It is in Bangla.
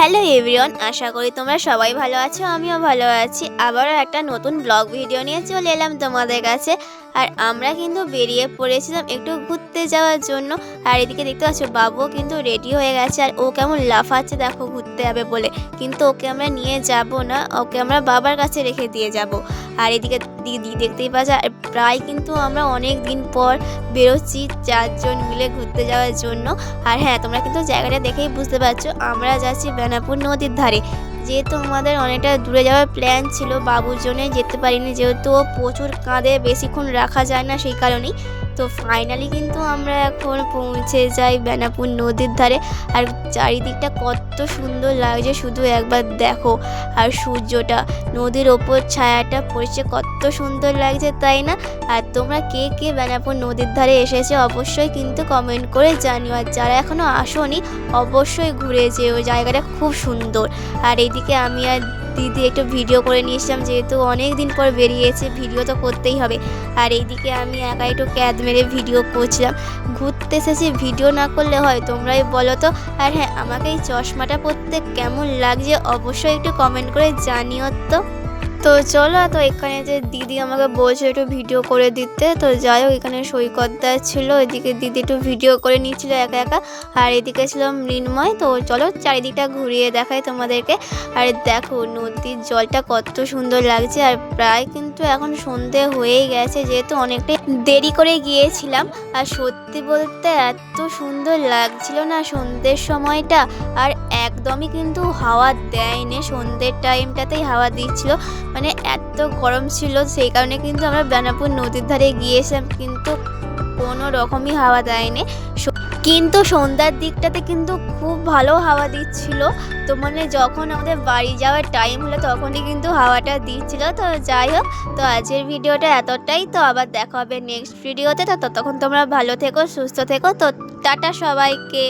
হ্যালো এভরিওয়ান, আশা করি তোমরা সবাই ভালো আছো, আমিও ভালো আছি। আবারও একটা নতুন ব্লগ ভিডিও নিয়ে চলে এলাম তোমাদের কাছে। আর আমরা কিন্তু বেরিয়ে পড়েছিলাম একটু ঘুরতে যাওয়ার জন্য। আর এদিকে দেখতে পাচ্ছ বাবু কিন্তু রেডি হয়ে গেছে আর ও কেমন লাফাচ্ছে, দেখো ঘুরতে যাবে বলে। কিন্তু ওকে আমরা নিয়ে যাব না, ওকে আমরা বাবার কাছে রেখে দিয়ে যাব। আর এদিকে দিদি দেখতেই পাচ্ছ, আর প্রায় কিন্তু আমরা অনেক দিন পর বেরোচ্ছি চারজন মিলে ঘুরতে যাওয়ার জন্য। আর হ্যাঁ তোমরা কিন্তু জায়গাটা দেখেই বুঝতে পারছ, আমরা যাচ্ছি বেনাপুর নদীর ধারে। যেহেতু আমাদের অনেকটা দূরে যাওয়ার প্ল্যান ছিল, বাবুর জন্য যেতে পারিনি, যেহেতু প্রচুর কাঁধে বেশিক্ষণ রাখা যায় না সেই কারণেই। তো ফাইনালি কিন্তু আমরা এখন পৌঁছে যাই বেনাপুর নদীর ধারে। আর চারিদিকটা কত সুন্দর লাগছে, শুধু একবার দেখো। আর সূর্যটা, নদীর ওপর ছায়াটা পড়ছে, কত সুন্দর লাগছে, তাই না? আর তোমরা কে কে বেনাপুর নদীর ধারে এসেছে অবশ্যই কিন্তু কমেন্ট করে জানিও। আর যারা এখনও আসোনি, অবশ্যই ঘুরে যেও, জায়গাটা খুব সুন্দর। আর এইদিকে আমি আর দিদি একটু ভিডিও করে নিয়েছিলাম যেহেতু অনেক দিন পর বেরিয়েছে ভিডিও তো করতেই হবে। আর এইদিকে আমি একা একটু ক্যাদ মেরে ভিডিও করছিলাম। ঘুরতে এসেছি, ভিডিও না করলে হয় তোমরাই বলো তো। আর হ্যাঁ আমাকে এই চশমাটা পরতে কেমন লাগছে অবশ্যই একটু কমেন্ট করে জানিও তো। তো চলো, তো এখানে যে দিদি আমাকে বলছে একটু ভিডিও করে দিতে, তো যাই হোক, এখানে সৈকতদা ছিল, এদিকে দিদি একটু ভিডিও করে নিচ্ছিল একা একা, আর এদিকে ছিল মৃন্ময়। তো চলো, চারিদিকটা ঘুরিয়ে দেখাই তোমাদেরকে। আর দেখো, নদীর জলটা কত সুন্দর লাগছে, আর প্রায় কিন্তু এখন সন্ধে হয়েই গেছে, যেহেতু অনেকটাই দেরি করে গিয়েছিলাম আর সত্যি বলতে এত সুন্দর লাগছিল না সন্ধ্যের সময়টা আর একদমই কিন্তু হাওয়া দেয়নি। সন্ধ্যের টাইমটাতেই হাওয়া দিচ্ছিল। মানে এত গরম ছিল, সেই কারণে কিন্তু আমরা বেনাপুর নদীর ধারে গিয়েছিলাম, কিন্তু কোনো রকমই হাওয়া দেয়নি। কিন্তু সন্ধ্যার দিকটাতে কিন্তু খুব ভালো হাওয়া দিচ্ছিল। তো মানে যখন আমাদের বাড়ি যাওয়ার টাইম হলো তখনই কিন্তু হাওয়াটা দিচ্ছিল। তো যাই হোক, তো আজকের ভিডিওটা এতটাই। তো আবার দেখা হবে নেক্সট ভিডিওতে তো ততক্ষণ তোমরা ভালো থেকো, সুস্থ থেকো। তো টাটা সবাইকে।